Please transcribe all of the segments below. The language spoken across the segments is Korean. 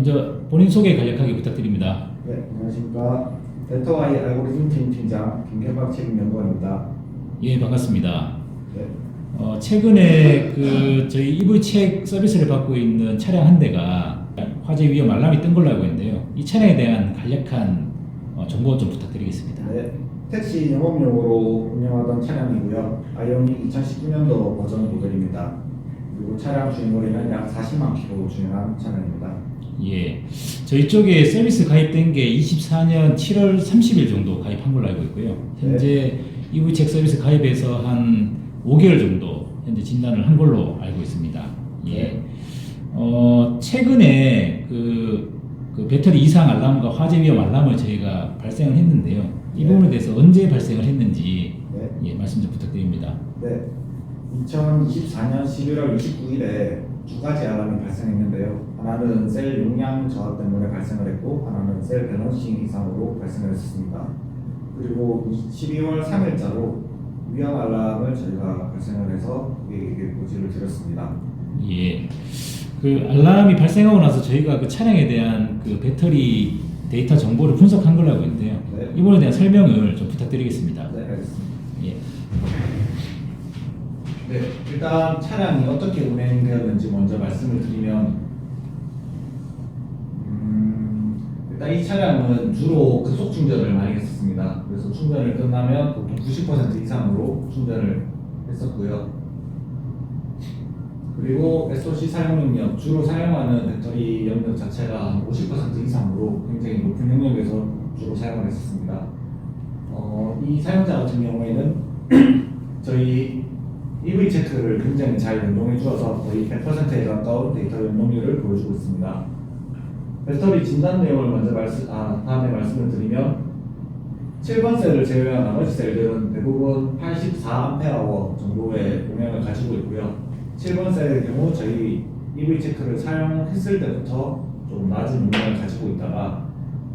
먼저 본인 소개 간략하게 부탁드립니다. 네, 안녕하십니까. 데터와이 알고리즘 팀 팀장 김현박 책임연구원입니다. 예, 반갑습니다. 네, 어, 최근에 그 저희 EV 책 서비스를 받고 있는 차량 한 대가 화재 위험 알람이 뜬 걸로 알고 있는데요. 이 차량에 대한 간략한 어, 정보 좀 부탁드리겠습니다. 네, 택시 영업용으로 운영하던 차량이고요. 아이오닉 2019년도 버전 모델입니다. 그리고 차량 주행거리는 약 40만 킬로 주행한 차량입니다. 예, 저희 쪽에 서비스 가입된 게 24년 7월 30일 정도 가입한 걸로 알고 있고요. 현재 EV 책 서비스 가입해서 한 5개월 정도 현재 진단을 한 걸로 알고 있습니다. 예. 어, 최근에 그, 그 배터리 이상 알람과 화재 위험 알람을 저희가 발생을 했는데요. 이 네. 부분에 대해서 언제 발생을 했는지 네, 예, 말씀 좀 부탁드립니다. 네. 2024년 11월 29일에 두 가지 알람이 발생했는데요. 하나는 셀 용량 저하 때문에 발생을 했고, 하나는 셀 밸런싱 이상으로 발생을 했습니다. 그리고 12월 3일자로 위험 알람을 저희가 발생을 해서 고객에게 고지를 드렸습니다. 예. 그 알람이 발생하고 나서 저희가 그 차량에 대한 그 배터리 데이터 정보를 분석한 걸로 알고 있는데요. 네. 이 부분에 대한 설명을 좀 부탁드리겠습니다. 네, 알겠습니다. 예. 네, 일단 차량이 어떻게 운행되었는지 먼저 말씀을 드리면 음, 일단 이 차량은 주로 급속 충전을 많이 했었습니다. 그래서 충전을 끝나면 보통 90% 이상으로 충전을 했었고요. 그리고 SOC 사용 능력, 주로 사용하는 배터리 영역 자체가 한50% 이상으로 굉장히 높은 영역에서 주로 사용을 했었습니다. 어, 이 사용자 같은 경우에는 저희 EV 체크를 굉장히 잘 연동해 주어서 거의 100%에 가까운 데이터 연동률을 보여주고 있습니다. 배터리 진단 내용을 먼저 말씀, 아, 다음에 말씀을 드리면 7번 셀을 제외한 나머지 셀들은 대부분 84Ah 정도의 용량을 가지고 있고요. 7번 셀의 경우 저희 EV 체크를 사용했을 때부터 좀 낮은 용량을 가지고 있다가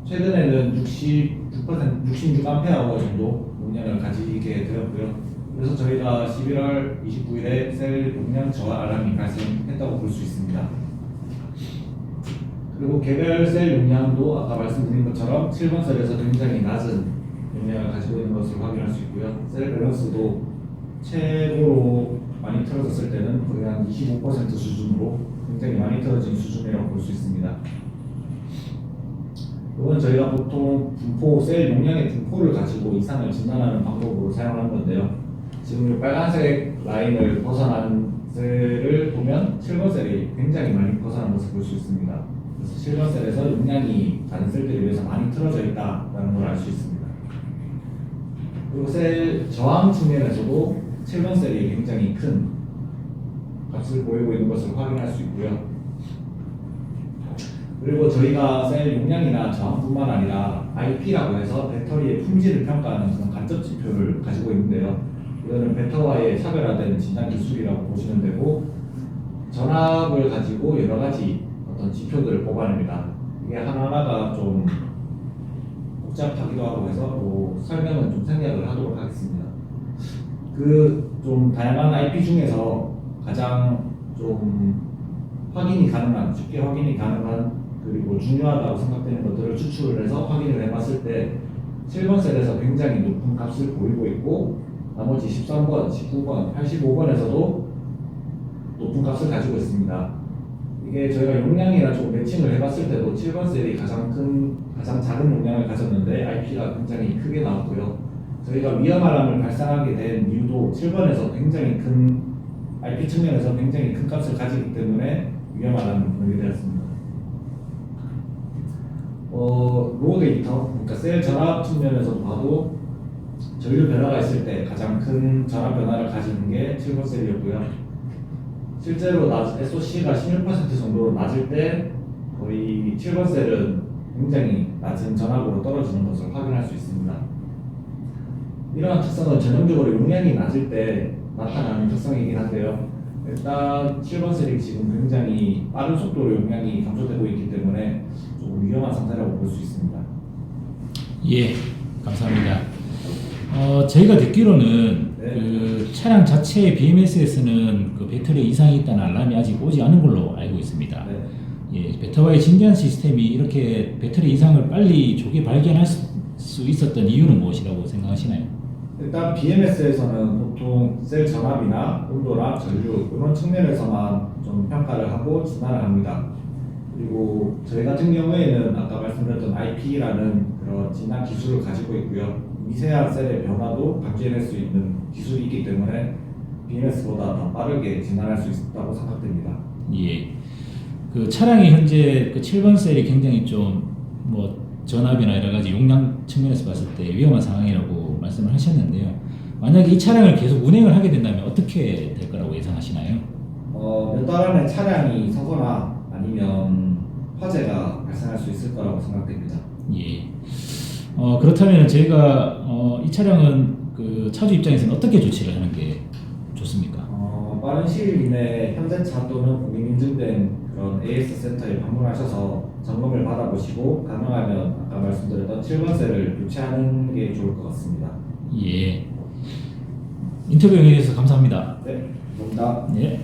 최근에는 66% 66Ah 정도 용량을 가지게 되었고요. 그래서 저희가 11월 29일에 셀 용량 저하 알람이 발생했다고 볼 수 있습니다. 그리고 개별 셀 용량도 아까 말씀드린 것처럼 7번 셀에서 굉장히 낮은 용량을 가지고 있는 것을 확인할 수 있고요. 셀 밸런스도 최고로 많이 틀어졌을 때는 거의 한 25% 수준으로 굉장히 많이 틀어진 수준이라고 볼 수 있습니다. 이건 저희가 보통 분포, 셀 용량의 분포를 가지고 이상을 진단하는 방법으로 사용하는 건데요. 지금 이 빨간색 라인을 벗어난 셀을 보면 7번 셀이 굉장히 많이 벗어난 것을 볼 수 있습니다. 그래서 7번 셀에서 용량이 다른 셀들에 비해서 많이 틀어져 있다는 걸 알 수 있습니다. 그리고 셀 저항 측면에서도 7번 셀이 굉장히 큰 값을 보이고 있는 것을 확인할 수 있고요. 그리고 저희가 셀 용량이나 저항뿐만 아니라 IP라고 해서 배터리의 품질을 평가하는 그런 간접 지표를 가지고 있는데요. 이거는 배터와의 차별화된 진단 기술이라고 보시면 되고 전압을 가지고 여러 가지 어떤 지표들을 뽑아냅니다. 이게 하나하나가 좀 복잡하기도 하고 해서 뭐 설명은 좀 생략을 하도록 하겠습니다. 그 좀 다양한 IP 중에서 가장 좀 확인이 가능한 쉽게 확인이 가능한 그리고 중요하다고 생각되는 것들을 추출을 해서 확인을 해봤을 때 7번 셀에서 굉장히 높은 값을 보이고 있고 나머지 13번, 19번, 85번에서도 높은 값을 가지고 있습니다. 이게 저희가 용량이나 좀 매칭을 해봤을 때도 7번 셀이 가장 큰, 가장 작은 용량을 가졌는데 IP가 굉장히 크게 나왔고요. 저희가 위험 알람을 발생하게 된 이유도 7번에서 굉장히 큰 IP 측면에서 굉장히 큰 값을 가지기 때문에 위험 알람을 보내게 되었습니다. 어, 로우 데이터, 그러니까 셀 전압 측면에서 봐도 전류 변화가 있을 때 가장 큰 전압 변화를 가지는 게 7번 셀이었고요. 실제로 낮, SOC가 16% 정도로 낮을 때 거의 7번 셀은 굉장히 낮은 전압으로 떨어지는 것을 확인할 수 있습니다. 이러한 특성은 전형적으로 용량이 낮을 때 나타나는 특성이긴 한데요. 일단 7번 셀이 지금 굉장히 빠른 속도로 용량이 감소되고 있기 때문에 조금 위험한 상태라고 볼 수 있습니다. 예, 감사합니다. 어, 저희가 듣기로는 네. 그 차량 자체의 BMS에서는 그 배터리 이상이 있다는 알람이 아직 오지 않은 걸로 알고 있습니다. 네. 예, 베타와의 진단 시스템이 이렇게 배터리 이상을 빨리 조기 발견할 수, 수 있었던 이유는 무엇이라고 생각하시나요? 일단 BMS에서는 보통 셀 전압이나 온도나 전류 이런 측면에서만 좀 평가를 하고 진단을 합니다. 그리고 저희 같은 경우에는 아까 말씀드렸던 IP라는 그런 진단 기술을 가지고 있고요. 미세한 셀의 변화도 감지해낼 수 있는 기술이 있기 때문에 BMS보다 더 빠르게 진단할 수 있다고 생각됩니다. 예. 그 차량이 현재 그 7번 셀이 굉장히 좀 뭐 전압이나 여러 가지 용량 측면에서 봤을 때 위험한 상황이라고 말씀을 하셨는데요. 만약에 이 차량을 계속 운행을 하게 된다면 어떻게 될 거라고 예상하시나요? 어, 몇 달 안에 차량이 서거나 아니면 화재가 발생할 수 있을 거라고 생각됩니다. 예. 어, 그렇다면 저희가 어, 이 차량은 그 차주 입장에서는 어떻게 조치를 하는 게 좋습니까? 어, 빠른 시일 이내에 현대차 또는 국민 인증된 그런 AS 센터에 방문하셔서 점검을 받아보시고 가능하면 아까 말씀드렸던 7번세를 교체하는 게 좋을 것 같습니다. 예. 인터뷰에 대해서 감사합니다. 네, 감사합니다. 예.